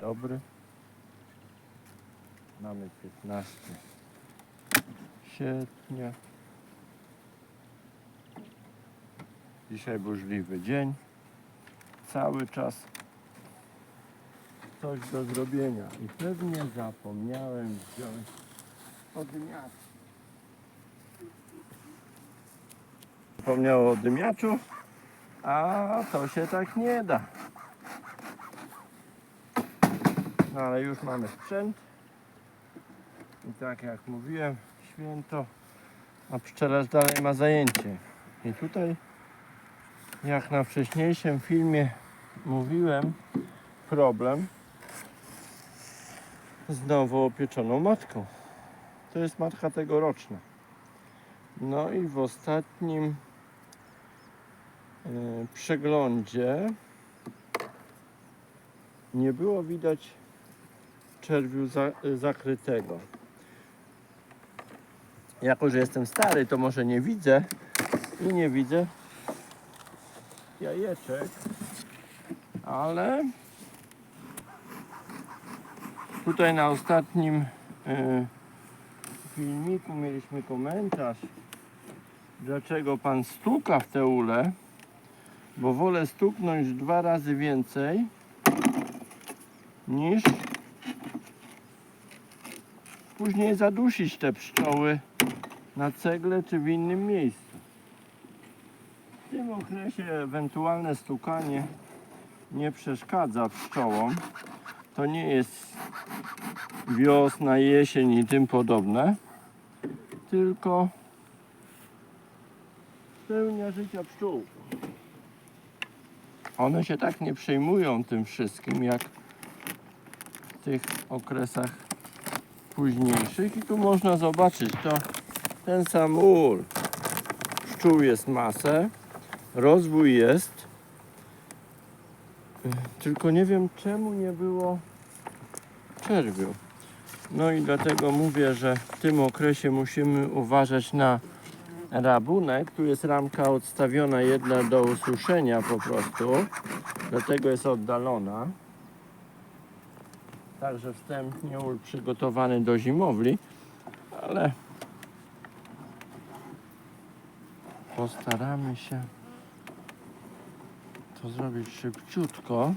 dobry. Mamy 15 sierpnia. Dzisiaj burzliwy dzień. Cały czas coś do zrobienia. I pewnie zapomniałem wziąć odmiat. Zapomniał o dymiaczu, a to się tak nie da. No ale już mamy sprzęt. I tak jak mówiłem, święto, a pszczelarz dalej ma zajęcie. I tutaj, jak na wcześniejszym filmie mówiłem, problem z nowo opieczoną matką. To jest matka tegoroczna. No i w ostatnim e, przeglądzie nie było widać czerwiu za, zakrytego. Jako, że jestem stary, to może nie widzę i nie widzę jajeczek, ale tutaj na ostatnim y, filmiku mieliśmy komentarz, dlaczego pan stuka w te ule, bo wolę stuknąć dwa razy więcej niż później zadusić te pszczoły na cegle czy w innym miejscu. W tym okresie ewentualne stukanie nie przeszkadza pszczołom. To nie jest wiosna, jesień i tym podobne, tylko pełnia życia pszczół. One się tak nie przejmują tym wszystkim, jak w tych okresach późniejszych i tu można zobaczyć to ten sam ul. Pszczół jest masę rozwój jest. Tylko nie wiem czemu nie było czerwiu no i dlatego mówię, że w tym okresie musimy uważać na rabunek. Tu jest ramka odstawiona jedna do ususzenia po prostu dlatego jest oddalona Także wstępnie ul przygotowany do zimowli, ale postaramy się to zrobić szybciutko.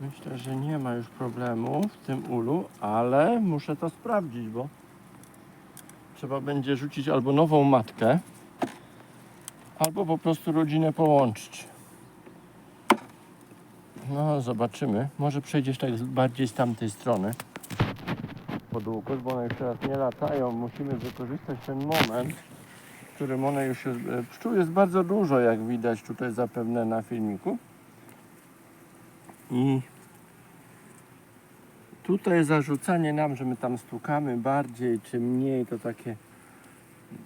Myślę, że nie ma już problemu w tym ulu, ale muszę to sprawdzić, bo trzeba będzie rzucić albo nową matkę, albo po prostu rodzinę połączyć. No, zobaczymy. Może przejdziesz tak bardziej z tamtej strony. Pod łukos, bo one już teraz nie latają. Musimy wykorzystać ten moment, w którym one już jest... e, Pszczół jest bardzo dużo, jak widać tutaj zapewne na filmiku. I tutaj zarzucanie nam, że my tam stukamy bardziej czy mniej, to takie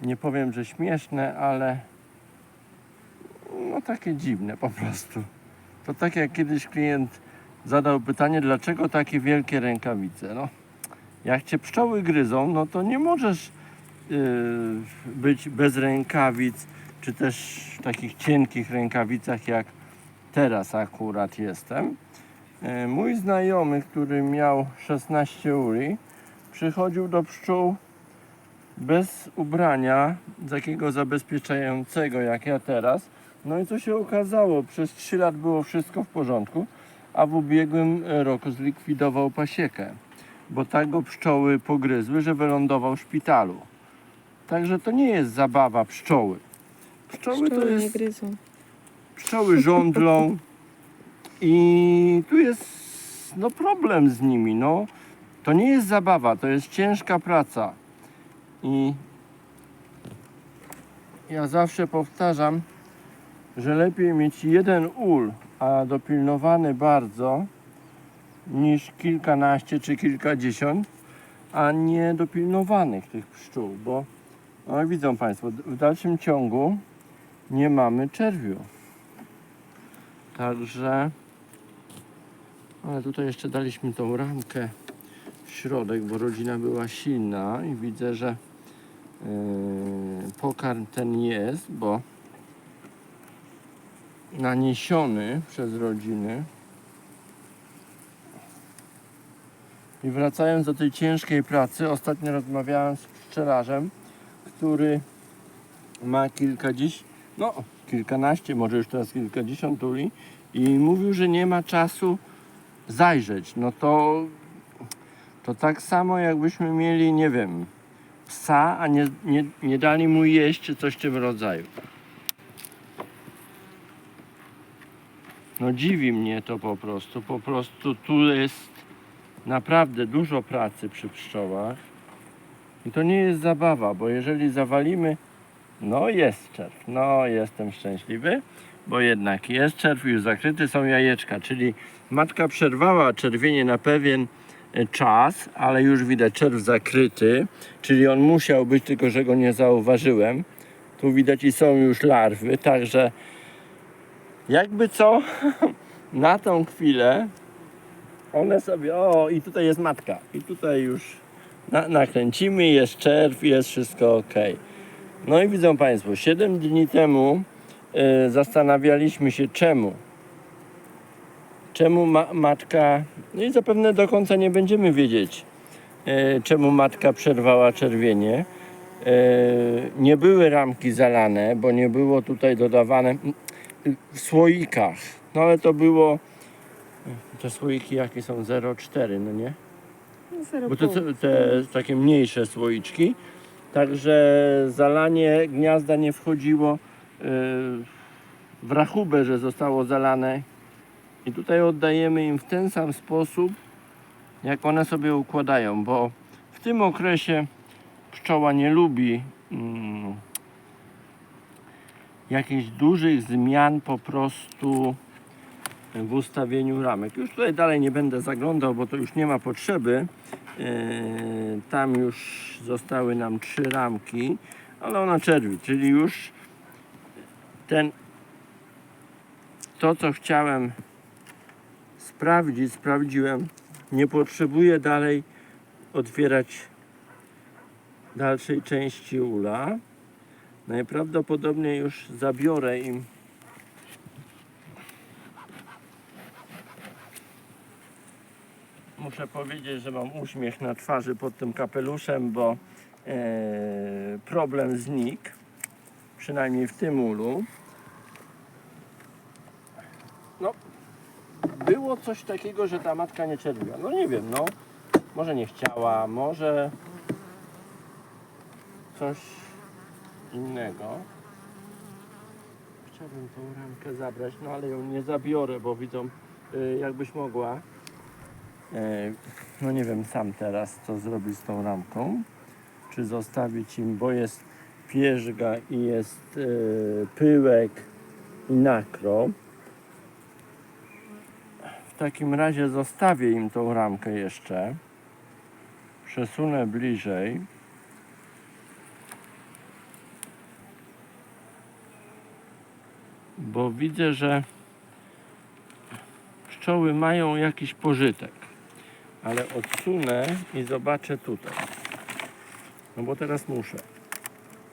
nie powiem, że śmieszne, ale no takie dziwne po prostu. To tak jak kiedyś klient zadał pytanie, dlaczego takie wielkie rękawice? No, jak cię pszczoły gryzą, no to nie możesz yy, być bez rękawic, czy też w takich cienkich rękawicach, jak teraz akurat jestem. Yy, mój znajomy, który miał 16 uli, przychodził do pszczół bez ubrania takiego zabezpieczającego jak ja teraz. No i co się okazało? Przez 3 lat było wszystko w porządku, a w ubiegłym roku zlikwidował pasiekę, bo tak go pszczoły pogryzły, że wylądował w szpitalu. Także to nie jest zabawa pszczoły. Pszczoły, to Pszczoły nie jest gryzą. pszczoły żądlą i tu jest no problem z nimi. No, to nie jest zabawa, to jest ciężka praca. I ja zawsze powtarzam, że lepiej mieć jeden ul, a dopilnowany bardzo, niż kilkanaście czy kilkadziesiąt, a nie dopilnowanych tych pszczół, bo no, widzą Państwo, w dalszym ciągu nie mamy czerwiu. Także, ale tutaj jeszcze daliśmy tą ramkę w środek, bo rodzina była silna i widzę, że yy, pokarm ten jest, bo naniesiony przez rodziny I wracając do tej ciężkiej pracy, ostatnio rozmawiałem z pszczelarzem, który ma kilkadziesiąt, no kilkanaście, może już teraz kilkadziesiąt uli i mówił, że nie ma czasu zajrzeć. No to, to tak samo jakbyśmy mieli, nie wiem, psa, a nie, nie, nie dali mu jeść czy coś w tym rodzaju. No dziwi mnie to po prostu. Po prostu tu jest naprawdę dużo pracy przy pszczołach. I to nie jest zabawa, bo jeżeli zawalimy, no jest czerw, no jestem szczęśliwy, bo jednak jest czerw, już zakryty są jajeczka, czyli matka przerwała czerwienie na pewien e, czas, ale już widać czerw zakryty, czyli on musiał być, tylko że go nie zauważyłem. Tu widać i są już larwy, także jakby co, na tą chwilę one sobie, o i tutaj jest matka i tutaj już na, nakręcimy, jest czerw, jest wszystko ok. No i widzą Państwo, 7 dni temu y, zastanawialiśmy się czemu. Czemu ma, matka, no i zapewne do końca nie będziemy wiedzieć, y, czemu matka przerwała czerwienie. Y, nie były ramki zalane, bo nie było tutaj dodawane y, w słoikach. No ale to było, te słoiki jakie są 0,4, no nie? Bo to te, te takie mniejsze słoiczki. Także zalanie gniazda nie wchodziło yy, w rachubę, że zostało zalane. I tutaj oddajemy im w ten sam sposób, jak one sobie układają, bo w tym okresie pszczoła nie lubi mm, jakichś dużych zmian po prostu w ustawieniu ramek. Już tutaj dalej nie będę zaglądał, bo to już nie ma potrzeby. Yy, Tam już zostały nam trzy ramki, ale ona czerwi, czyli już ten to co chciałem sprawdzić, sprawdziłem. Nie potrzebuję dalej otwierać dalszej części ula. Najprawdopodobniej już zabiorę im muszę powiedzieć, że mam uśmiech na twarzy pod tym kapeluszem, bo e, problem znikł, przynajmniej w tym ulu. No, było coś takiego, że ta matka nie czerwiła. No nie wiem, no, może nie chciała, może coś innego. Chciałbym tą ramkę zabrać, no ale ją nie zabiorę, bo widzą, y, jakbyś mogła. E, No nie wiem sam teraz, co zrobić z tą ramką. Czy zostawić im, bo jest pierzga i jest e, pyłek i nakro. W takim razie zostawię im tą ramkę jeszcze. Przesunę bliżej. Bo widzę, że pszczoły mają jakiś pożytek ale odsunę i zobaczę tutaj. No bo teraz muszę.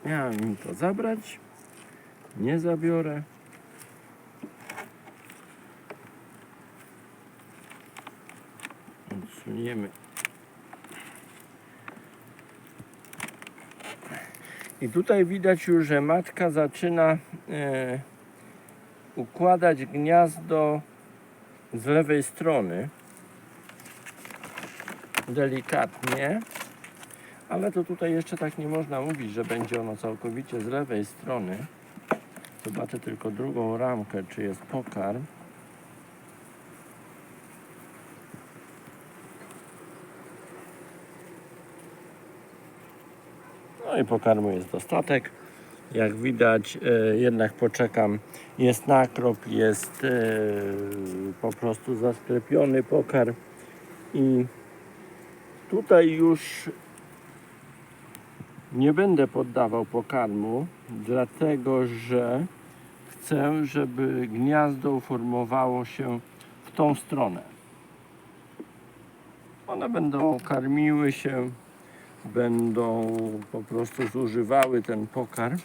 Miałem im to zabrać. Nie zabiorę. Odsuniemy. I tutaj widać już, że matka zaczyna e, układać gniazdo z lewej strony delikatnie, ale to tutaj jeszcze tak nie można mówić, że będzie ono całkowicie z lewej strony. Zobaczę tylko drugą ramkę, czy jest pokarm. No i pokarmu jest dostatek. Jak widać, e, jednak poczekam. Jest nakrop, jest e, po prostu zasklepiony pokarm i Tutaj już nie będę poddawał pokarmu, dlatego że chcę, żeby gniazdo uformowało się w tą stronę. One będą karmiły się, będą po prostu zużywały ten pokarm,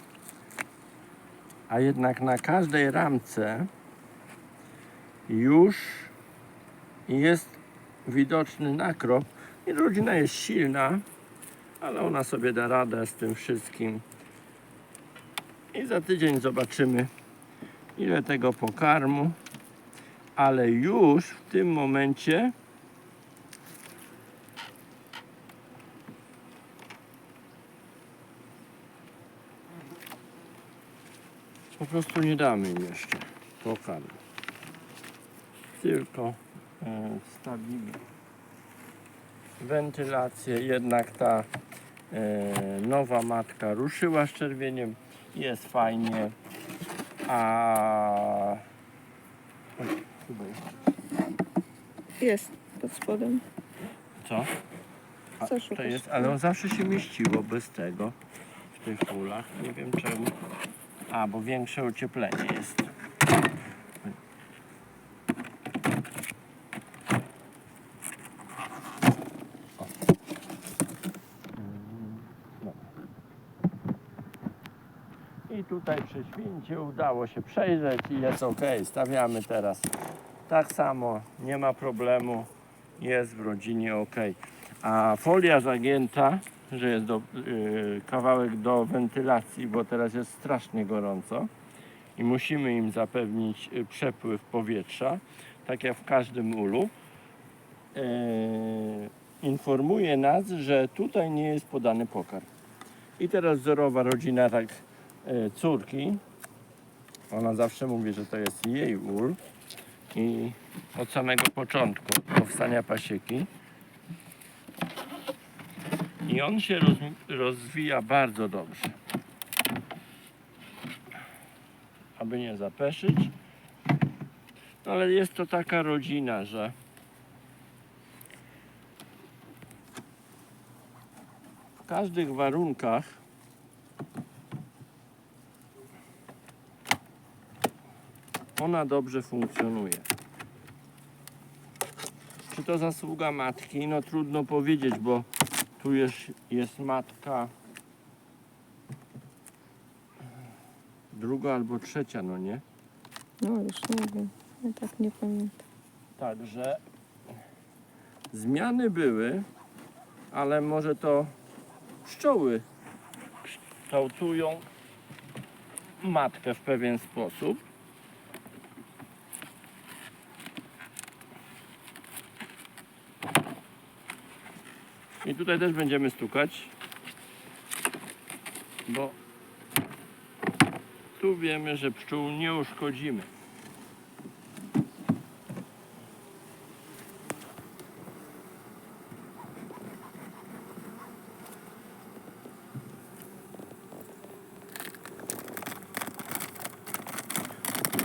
a jednak na każdej ramce już jest widoczny nakrop, I rodzina jest silna, ale ona sobie da radę z tym wszystkim. I za tydzień zobaczymy, ile tego pokarmu. Ale już w tym momencie prostu nie damy im jeszcze pokarmu. Tylko e, wstawimy wentylację. Jednak ta e, nowa matka ruszyła z czerwieniem. Jest fajnie. A Oj, chyba jest. Jest pod spodem. co? A, Co to szukasz? jest, ale on zawsze się mieściło bez tego w tych kulach. Nie wiem czemu. A, bo większe ocieplenie jest. I tutaj przy święcie udało się przejrzeć i jest ok. Stawiamy teraz tak samo, nie ma problemu, jest w rodzinie ok. A folia zagięta, że jest do, yy, kawałek do wentylacji, bo teraz jest strasznie gorąco i musimy im zapewnić y, przepływ powietrza, tak jak w każdym ulu. Yy, informuje nas, że tutaj nie jest podany pokarm. I teraz wzorowa rodzina tak yy, córki, ona zawsze mówi, że to jest jej ul i od samego początku powstania pasieki. I on się roz, rozwija bardzo dobrze. Aby nie zapeszyć. No ale jest to taka rodzina, że w każdych warunkach ona dobrze funkcjonuje. Czy to zasługa matki? No trudno powiedzieć, bo tu jest, jest matka druga albo trzecia, no nie? No już nie wiem. Ja tak nie pamiętam. Także zmiany były, ale może to pszczoły kształtują matkę w pewien sposób. Tutaj też będziemy stukać, bo tu wiemy, że pszczół nie uszkodzimy.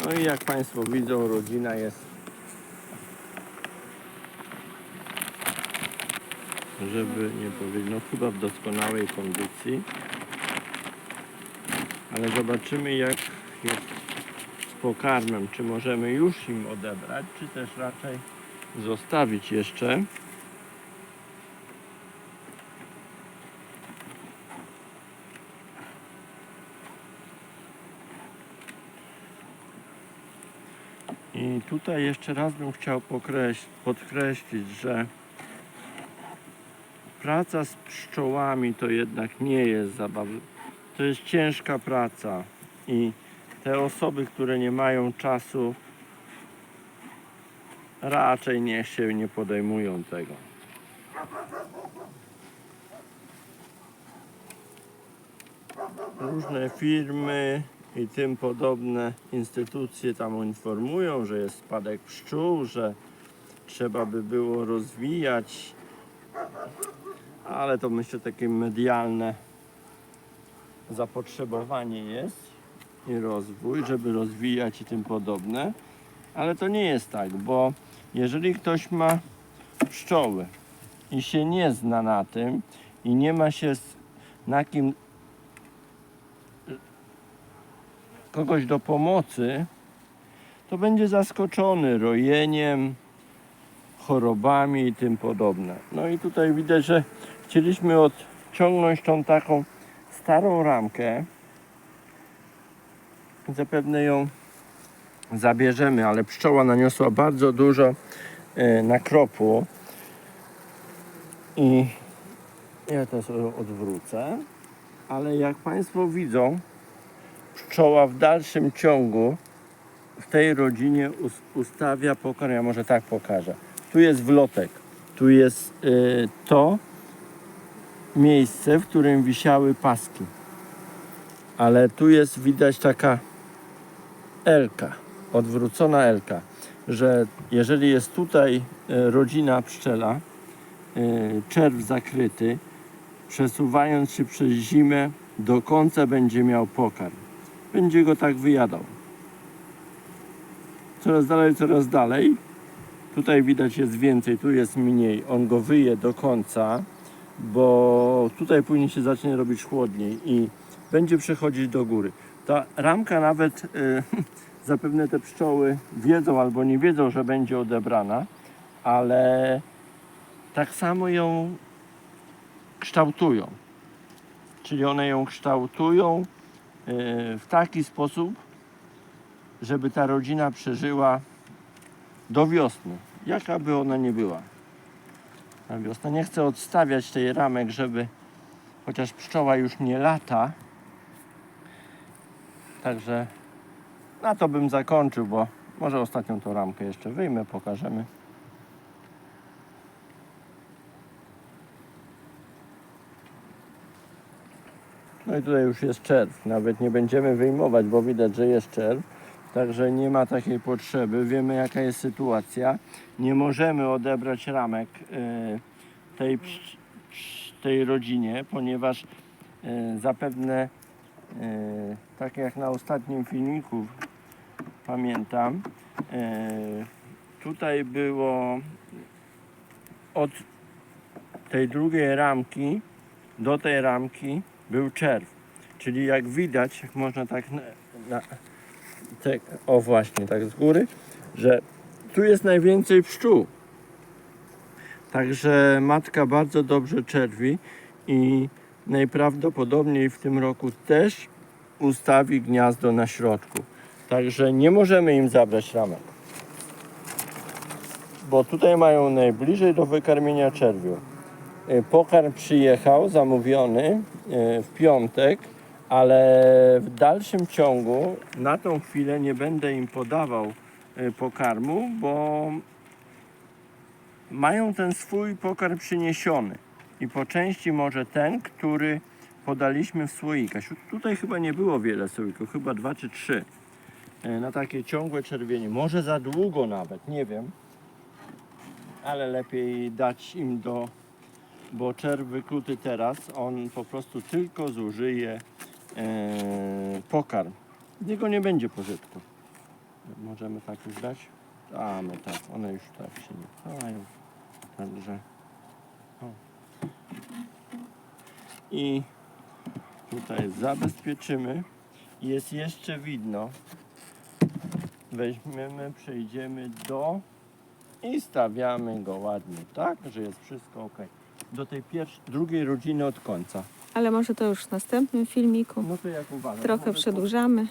No i jak Państwo widzą, rodzina jest, żeby nie powiedzieć, no chyba w doskonałej kondycji. Ale zobaczymy jak jest z pokarmem. Czy możemy już im odebrać, czy też raczej zostawić jeszcze. I tutaj jeszcze raz bym chciał podkreślić, że praca z pszczołami to jednak nie jest zabawa. To jest ciężka praca i te osoby, które nie mają czasu, raczej niech się nie podejmują tego. Różne firmy i tym podobne instytucje tam informują, że jest spadek pszczół, że trzeba by było rozwijać, ale to myślę takie medialne zapotrzebowanie jest i rozwój, żeby rozwijać i tym podobne, ale to nie jest tak, bo jeżeli ktoś ma pszczoły i się nie zna na tym i nie ma się na kim kogoś do pomocy, to będzie zaskoczony rojeniem, chorobami i tym podobne. No i tutaj widać, że chcieliśmy odciągnąć tą taką starą ramkę. Zapewne ją zabierzemy, ale pszczoła naniosła bardzo dużo e, nakropu. I ja to sobie odwrócę. Ale jak Państwo widzą, pszczoła w dalszym ciągu w tej rodzinie us- ustawia pokarm. Ja może tak pokażę. Tu jest wlotek. Tu jest y, to miejsce, w którym wisiały paski. Ale tu jest widać taka elka, odwrócona elka, że jeżeli jest tutaj y, rodzina pszczela, y, czerw zakryty, przesuwając się przez zimę, do końca będzie miał pokarm. Będzie go tak wyjadał. Coraz dalej, coraz dalej. Tutaj widać jest więcej, tu jest mniej. On go wyje do końca, bo tutaj później się zacznie robić chłodniej i będzie przechodzić do góry. Ta ramka nawet y, zapewne te pszczoły wiedzą albo nie wiedzą, że będzie odebrana, ale tak samo ją kształtują. Czyli one ją kształtują y, w taki sposób, żeby ta rodzina przeżyła do wiosny, jaka by ona nie była. Na wiosnę nie chcę odstawiać tej ramek, żeby chociaż pszczoła już nie lata. Także na to bym zakończył, bo może ostatnią tą ramkę jeszcze wyjmę, pokażemy. No i tutaj już jest czerw. Nawet nie będziemy wyjmować, bo widać, że jest czerw. Także nie ma takiej potrzeby. Wiemy jaka jest sytuacja. Nie możemy odebrać ramek y, tej, tej rodzinie, ponieważ y, zapewne y, tak jak na ostatnim filmiku pamiętam, tutaj było od tej drugiej ramki do tej ramki był czerw. Czyli jak widać, można tak na, na, tak, o właśnie, tak z góry, że tu jest najwięcej pszczół. Także matka bardzo dobrze czerwi i najprawdopodobniej w tym roku też ustawi gniazdo na środku. Także nie możemy im zabrać ramek. Bo tutaj mają najbliżej do wykarmienia czerwiu. Y, Pokarm przyjechał, zamówiony y, w piątek, ale w dalszym ciągu na tą chwilę nie będę im podawał y, pokarmu, bo mają ten swój pokarm przyniesiony i po części może ten, który podaliśmy w słoikach. Tutaj chyba nie było wiele słoików, chyba dwa czy trzy y, na takie ciągłe czerwienie. Może za długo nawet, nie wiem, ale lepiej dać im do bo czerw wykluty teraz, on po prostu tylko zużyje pokarm. Z niego nie będzie pożytku. Możemy tak już dać? A, no tak, one już tak się nie pchają. Także. O. I tutaj zabezpieczymy. Jest jeszcze widno. Weźmiemy, przejdziemy do i stawiamy go ładnie, tak, że jest wszystko ok. Do tej pierwszej, drugiej rodziny od końca. Ale może to już w następnym filmiku. Jak? Trochę Może przedłużamy.